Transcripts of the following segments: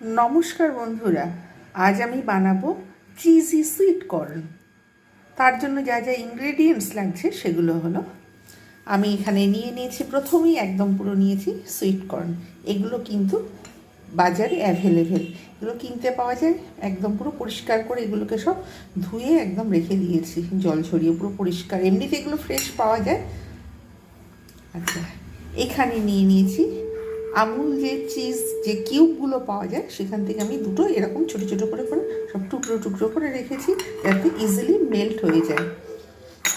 নমস্কার বন্ধুরা, আজ আমি বানাবো চিজি সুইট কর্ন তার জন্য যা যা ইনগ্রেডিয়েন্টস লাগছে সেগুলো হলো, আমি এখানে নিয়ে নিয়েছি, প্রথমেই একদম পুরো নিয়েছি সুইট কর্ন এগুলো কিন্তু বাজারে অ্যাভেলেবেল এগুলো কিনতে পাওয়া যায়, একদম পুরো পরিষ্কার করে এগুলোকে সব ধুয়ে একদম রেখে দিয়েছি, জল ছড়িয়ে পুরো পরিষ্কার। এমনিতে এগুলো ফ্রেশ পাওয়া যায়। আচ্ছা এখানে নিয়ে নিয়েছি আমুল যে চিজ যে কিউবগুলো পাওয়া যায়, সেখান থেকে আমি দুটো এরকম ছোট ছোট করে করে সব টুকরো টুকরো করে রেখেছি, যাতে ইজিলি মেল্ট হয়ে যায়।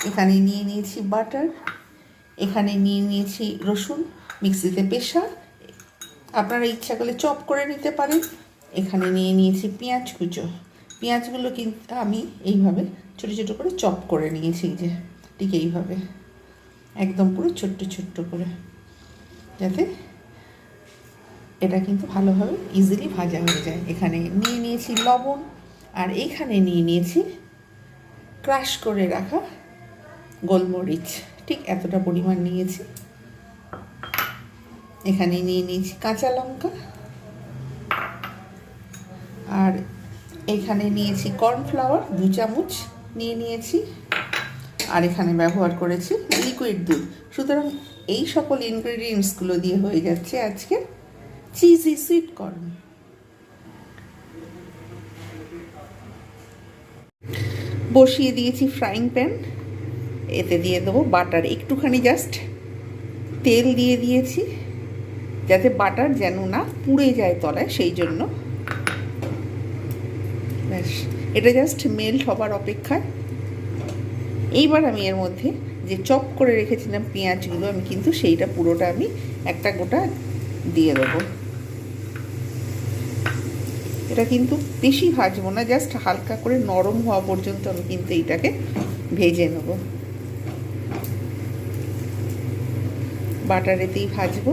এখানে নিয়ে নিয়েছি বাটার এখানে নিয়ে নিয়েছি রসুন মিক্সিতে পেশা। আপনারা ইচ্ছা করলে চপ করে নিতে পারেন। এখানে নিয়ে নিয়েছি পেঁয়াজ কুচো। পেঁয়াজগুলো কিন্তু আমি এইভাবে ছোটো ছোটো করে চপ করে নিয়েছি যে, ঠিক এইভাবে। একদম পুরো ছোট্ট ছোট্ট করে, যাতে এটা কিন্তু ভালোভাবে ইজিলি ভাজা হয়ে যায়। এখানে নিয়ে নিয়েছি লবণ, আর এইখানে নিয়ে নিয়েছি ক্রাশ করে রাখা গোলমরিচ। ঠিক এতটা পরিমাণ নিয়েছি। এখানে নিয়ে নিয়েছি কাঁচা লঙ্কা। আর এখানে নিয়েছি কর্নফ্লাওয়ার দু চামচ নিয়ে নিয়েছি। আর এখানে ব্যবহার করেছি লিকুইড দুধ। সুতরাং এই সকল ইনগ্রেডিয়েন্টসগুলো দিয়ে হয়ে যাচ্ছে আজকে চিজি সুইট কর্ন বসিয়ে দিয়েছি ফ্রাইং প্যান এতে দিয়ে দেবো বাটার একটুখানি জাস্ট তেল দিয়ে দিয়েছি, যাতে বাটার যেন না পুড়ে যায় তলায়, সেই জন্য। ব্যাস, এটা জাস্ট মেল্ট হবার অপেক্ষায়। এইবার আমি এর মধ্যে যে চপ করে রেখেছিলাম পেঁয়াজগুলো, আমি কিন্তু সেইটা পুরোটা আমি একটা গোটা দিয়ে দেবো। এটা কিন্তু বেশি ভাজবো না জাস্ট হালকা করে নরম হওয়া পর্যন্ত আমি কিন্তু এইটাকে ভেজে নেব। বাটারেতেই ভাজবো,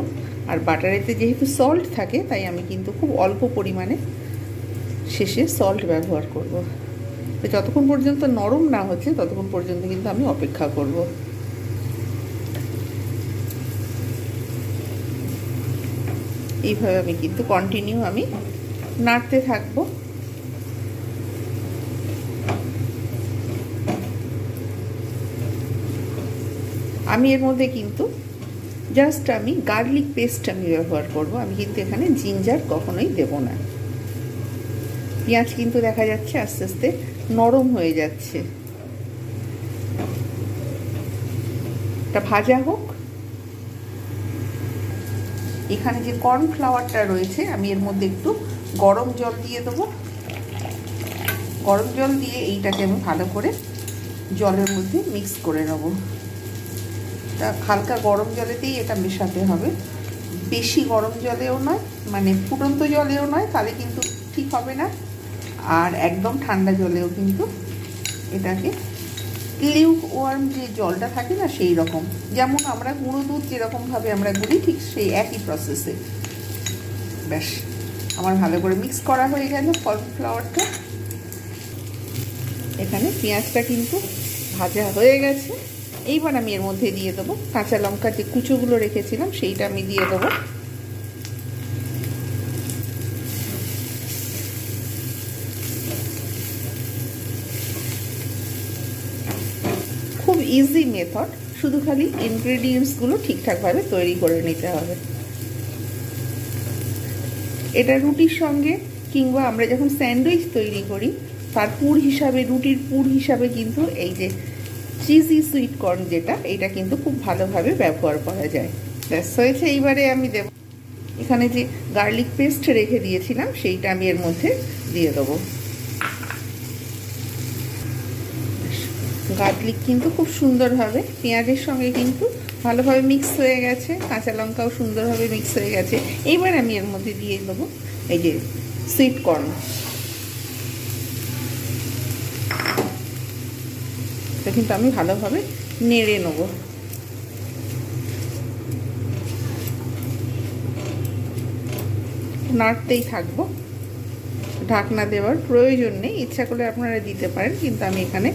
আর বাটারেতে যেহেতু সল্ট থাকে, তাই আমি কিন্তু খুব অল্প পরিমাণে শেষে সল্ট ব্যবহার করব। তো যতক্ষণ পর্যন্ত নরম না হচ্ছে, ততক্ষণ পর্যন্ত কিন্তু আমি অপেক্ষা করব। এইভাবে আমি কিন্তু কন্টিনিউ আমি নাড়তে থাকব। আমি এর মধ্যে কিন্তু জাস্ট আমি গার্লিক পেস্ট আমি ব্যবহার করব। আমি কিন্তু এখানে জিঞ্জার কখনোই দেব না। পেঁয়াজ কিন্তু দেখা যাচ্ছে আস্তে আস্তে নরম হয়ে যাচ্ছে। এটা ভাজা হোক। এখানে যে কর্নফ্লাওয়ারটা রয়েছে, আমি এর মধ্যে একটু গরম জল দিয়ে দেবো। গরম জল দিয়ে এইটাকে আমি ভালো করে জলের মধ্যে মিক্স করে নেব। তা হালকা গরম জলেতেই এটা মেশাতে হবে। বেশি গরম জলেও নয় মানে ফুটন্ত জলেও নয়, তাহলে কিন্তু ঠিক হবে না। আর একদম ঠান্ডা জলেও কিন্তু এটাকে লিউক ওয়ার্ম যে জলটা থাকে না, সেই রকম। যেমন আমরা গুঁড়ো দুধ যেরকমভাবে আমরা গুলি, ঠিক সেই একই প্রসেসে ব্যাস। আমার ভালো করে মিক্স করা হয়ে গেল কর্নফ্লাওয়ারটা এখানে পেঁয়াজটা কিন্তু ভাজা হয়ে গেছে। এইবার আমি এর মধ্যে দিয়ে দেবো কাঁচা লঙ্কা যে কুচোগুলো রেখেছিলাম, সেইটা আমি দিয়ে দেবো। খুব ইজি মেথড শুধু খালি ইনগ্রেডিয়েন্টসগুলো ঠিকঠাকভাবে তৈরি করে নিতে হবে। এটা রুটির সঙ্গে কিংবা আমরা যখন স্যান্ডউইচ তৈরি করি, তার পুর হিসাবে, রুটির পুর হিসাবে কিন্তু এই যে চিজি সুইট কর্ন যেটা, এটা কিন্তু খুব ভালোভাবে ব্যবহার করা যায়। ব্যাস, হয়েছে এইবারে আমি দেব। এখানে যে গার্লিক পেস্ট রেখে দিয়েছিলাম, সেইটা আমি এর মধ্যে দিয়ে দেবো। গার্লিক কিন্তু খুব সুন্দরভাবে পেঁয়াজের সঙ্গে কিন্তু ভালোভাবে মিক্স হয়ে গেছে, কাঁচা লঙ্কাও সুন্দরভাবে মিক্স হয়ে গেছে। এইবার আমি এর মধ্যে দিয়ে দেবো এই যে সুইট কর্ন তো কিন্তু আমি ভালোভাবে নেড়ে নেব। নাড়তেই থাকব। ঢাকনা দেওয়ার প্রয়োজন নেই। ইচ্ছা করলে আপনারা দিতে পারেন, কিন্তু আমি এখানে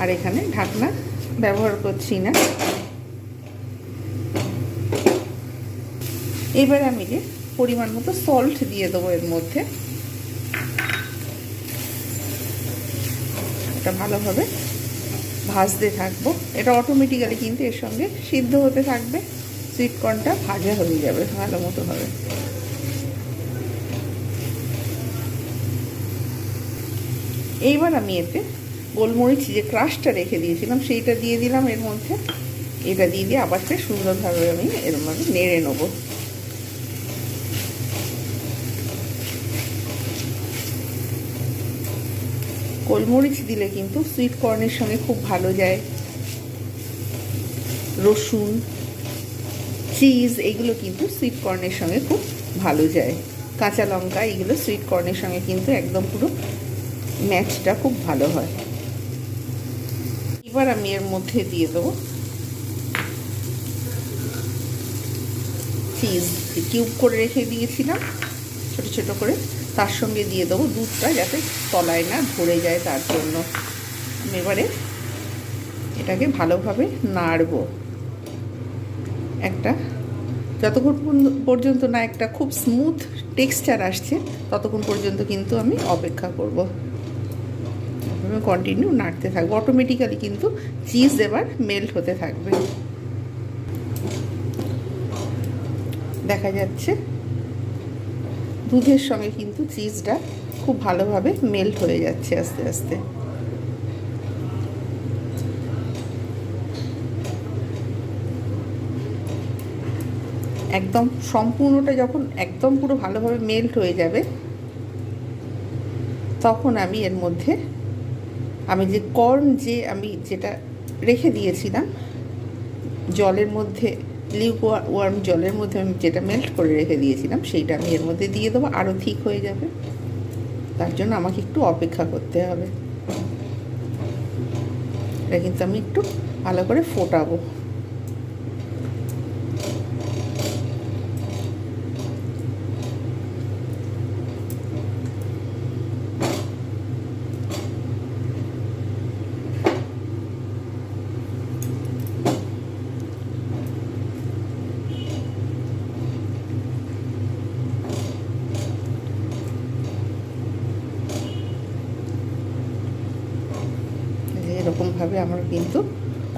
আর এখানে ঢাকনা ব্যবহার করছি না। এবার আমি যে পরিমাণ মতো সল্ট দিয়ে দেবো এর মধ্যে। এটা ভালোভাবে ভাজতে থাকব। এটা অটোমেটিক্যালি কিন্তু এর সঙ্গে সিদ্ধ হতে থাকবে। সুইটকর্নটা ভাজা হয়ে যাবে ভালো মতো হবে। এইবার আমি এতে গোলমরিচ যে ক্রাশটা রেখে দিয়েছিলাম, সেইটা দিয়ে দিলাম এর মধ্যে। এটা দিয়ে দিয়ে আবার ফের সুন্দরভাবে আমি এর মধ্যে নেড়ে নেব। গোলমরিচ দিলে কিন্তু সুইট কর্নের সঙ্গে খুব ভালো যায়। রসুন চিজ এগুলো কিন্তু সুইট কর্নের সঙ্গে খুব ভালো যায়। কাঁচা লঙ্কা এগুলো সুইট কর্নের সঙ্গে কিন্তু একদম পুরো ম্যাচটা খুব ভালো হয়। এবার আমি এর মধ্যে দিয়ে দেবো। চিজ কিউব করে রেখে দিয়েছিলাম, ছোট ছোট করে। তার সঙ্গে দিয়ে দেবো দুধটা যাতে তলায় না ধরে যায়, তার জন্য। আমি এবারে এটাকে ভালোভাবে নাড়বো। একটা যতক্ষণ পর্যন্ত না একটা খুব স্মুথ টেক্সচার আসছে, ততক্ষণ পর্যন্ত কিন্তু আমি অপেক্ষা করব। কন্টিনিউ নাড়তে থাকব। অটোমেটিক্যালি কিন্তু চিজ এবার মেল্ট হতে থাকবে। দেখা যাচ্ছে দুধের সঙ্গে কিন্তু চিজটা খুব ভালোভাবে মেল্ট হয়ে যাচ্ছে আস্তে আস্তে। একদম সম্পূর্ণটা যখন একদম পুরো ভালোভাবে মেল্ট হয়ে যাবে, তখন আমি এর মধ্যে আমি যে কর্ন যে আমি যেটা রেখে দিয়েছিলাম জলের মধ্যে লিউক ওয়ার্ম জলের মধ্যে আমি যেটা মেল্ট করে রেখে দিয়েছিলাম, সেইটা আমি এর মধ্যে দিয়ে দেবো আরও ঠিক হয়ে যাবে। তার জন্য আমাকে একটু অপেক্ষা করতে হবে। এটা কিন্তু আমি একটু ভালো করে ফোটাবো। এরকমভাবে আমার কিন্তু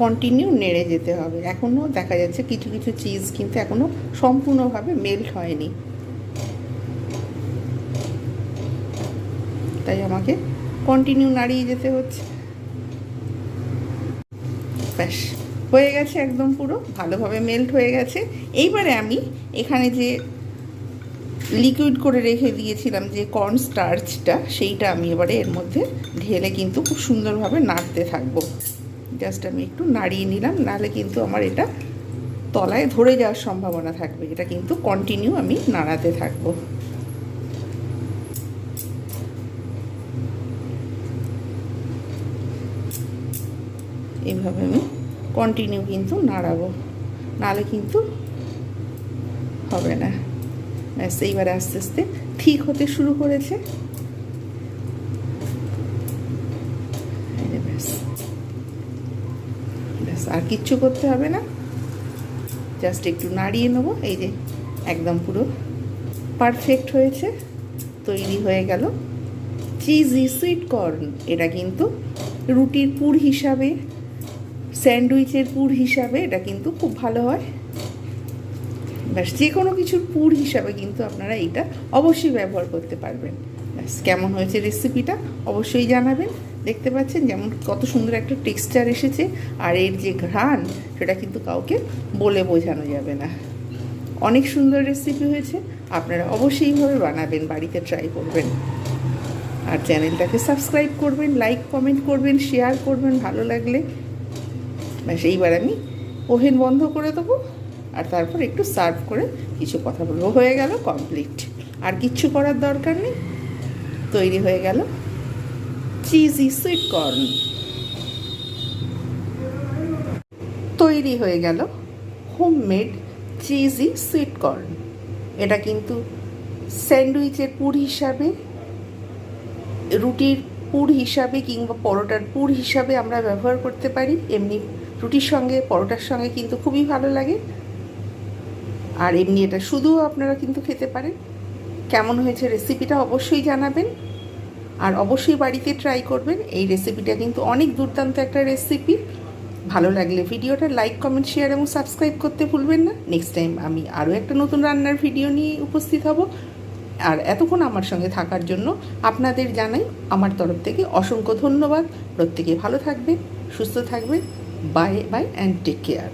কন্টিনিউ নেড়ে যেতে হবে। এখনও দেখা যাচ্ছে কিছু কিছু চিজ কিন্তু এখনও সম্পূর্ণভাবে মেল্ট হয়নি। তাই আমাকে কন্টিনিউ নাড়িয়ে যেতে হচ্ছে। ব্যাস, হয়ে গেছে একদম পুরো, ভালোভাবে মেল্ট হয়ে গেছে। এইবারে আমি এখানে যে লিকুইড করে রেখে দিয়েছিলাম যে কর্ন স্টার্চটা সেইটা আমি এবারে এর মধ্যে ঢেলে কিন্তু খুব সুন্দরভাবে নাড়তে থাকব। জাস্ট আমি একটু নাড়িয়ে নিলাম, নাহলে কিন্তু আমার এটা তলায় ধরে যাওয়ার সম্ভাবনা থাকবে। এটা কিন্তু কন্টিনিউ আমি নাড়াতে থাকব। এইভাবে আমি কন্টিনিউ কিন্তু নাড়াবো। নাহলে কিন্তু হবে না। ব্যাস, এইবারে আস্তে আস্তে ঠিক হতে শুরু করেছে। ব্যাস। আর কিচ্ছু করতে হবে না। জাস্ট একটু নাড়িয়ে নেব। এই যে একদম পুরো পারফেক্ট হয়েছে, তৈরি হয়ে গেল। চিজি সুইট কর্ন এটা কিন্তু রুটির পুর হিসাবে, স্যান্ডউইচের পুর হিসাবে এটা কিন্তু খুব ভালো হয়। ব্যাস, যে কোনো কিছুর পুর হিসাবে কিন্তু আপনারা এইটা অবশ্যই ব্যবহার করতে পারবেন। ব্যাস, কেমন হয়েছে রেসিপিটা অবশ্যই জানাবেন। দেখতে পাচ্ছেন যেমন কত সুন্দর একটা টেক্সচার এসেছে, আর এর যে ঘ্রাণ, সেটা কিন্তু কাউকে বলে বোঝানো যাবে না। অনেক সুন্দর রেসিপি হয়েছে, আপনারা অবশ্যই এইভাবে বানাবেন, বাড়িতে ট্রাই করবেন। আর চ্যানেলটাকে সাবস্ক্রাইব করবেন লাইক কমেন্ট করবেন শেয়ার করবেন, ভালো লাগলে। ব্যাস, এইবার আমি ওভেন বন্ধ করে দেবো। আর তারপর একটু সার্ভ করে কিছু কথা বলব। হয়ে গেল কমপ্লিট আর কিচ্ছু করার দরকার নেই? তৈরি হয়ে গেল। চিজি সুইট কর্ন তৈরি হয়ে গেল হোমমেড চিজি সুইট কর্ন এটা কিন্তু স্যান্ডউইচের পুর হিসাবে, রুটির পুর হিসাবে কিংবা পরোটার পুর হিসাবে আমরা ব্যবহার করতে পারি। এমনি রুটির সঙ্গে, পরোটার সঙ্গে কিন্তু খুবই ভালো লাগে। আর এমনি এটা শুধুও আপনারা কিন্তু খেতে পারেন। কেমন হয়েছে রেসিপিটা অবশ্যই জানাবেন। আর অবশ্যই বাড়িতে ট্রাই করবেন। এই রেসিপিটা কিন্তু অনেক দুর্দান্ত একটা রেসিপি ভালো লাগলে ভিডিওটা লাইক কমেন্ট শেয়ার এবং সাবস্ক্রাইব করতে ভুলবেন না। নেক্সট টাইম আমি আরও একটা নতুন রান্নার ভিডিও নিয়ে উপস্থিত হব। আর এতক্ষণ আমার সঙ্গে থাকার জন্য আপনাদের জানাই আমার তরফ থেকে অসংখ্য ধন্যবাদ। প্রত্যেকে ভালো থাকবেন, সুস্থ থাকবেন। Bye bye and take care